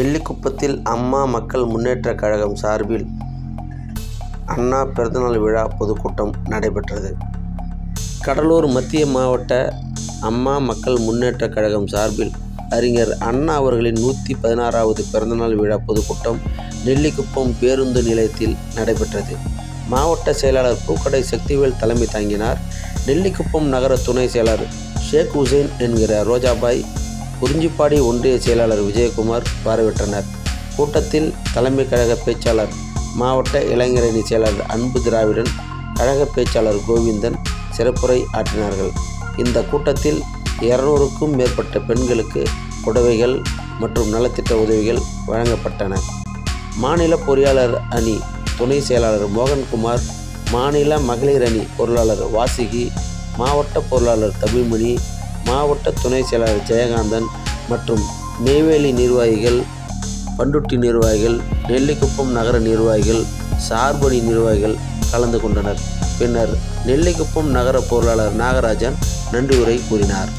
நெல்லிக்குப்பத்தில் அம்மா மக்கள் முன்னேற்றக் கழகம் சார்பில் அண்ணா பிறந்தநாள் விழா பொதுக்கூட்டம் நடைபெற்றது. கடலூர் மத்திய மாவட்ட அம்மா மக்கள் முன்னேற்ற கழகம் சார்பில் அறிஞர் அண்ணா அவர்களின் நூற்றி பதினாறாவது பிறந்தநாள் விழா பொதுக்கூட்டம் நெல்லிக்குப்பம் பேருந்து நிலையத்தில் நடைபெற்றது. மாவட்ட செயலாளர் பூக்கடை சக்திவேல் தலைமை தாங்கினார். நெல்லிக்குப்பம் நகர துணை செயலர் ஷேக் ஹுசைன் என்கிற ரோஜாபாய், குறிஞ்சிப்பாடி ஒன்றிய செயலாளர் விஜயகுமார் பார்வையிட்டனர். கூட்டத்தில் தலைமை கழக பேச்சாளர், மாவட்ட இளைஞரணி செயலாளர் அன்பு திராவிடன், கழக பேச்சாளர் கோவிந்தன் சிறப்புரை ஆற்றினார்கள். இந்த கூட்டத்தில் இருநூறுக்கும் மேற்பட்ட பெண்களுக்கு புடவைகள் மற்றும் நலத்திட்ட உதவிகள் வழங்கப்பட்டன. மாநில பொறியாளர் அணி துணை செயலாளர் மோகன்குமார், மாநில மகளிர் அணி பொருளாளர் வாசிகி மாவட்ட பொருளாளர் தமிழ்மணி, மாவட்ட துணை செயலாளர் ஜெயகாந்தன் மற்றும் நெய்வேலி நிர்வாகிகள், பண்ருட்டி நிர்வாகிகள், நெல்லிக்குப்பம் நகர நிர்வாகிகள், சார்பணி நிர்வாகிகள் கலந்து கொண்டனர். பின்னர் நெல்லிக்குப்பம் நகர பொருளாளர் நாகராஜன் நன்றியுரை கூறினார்.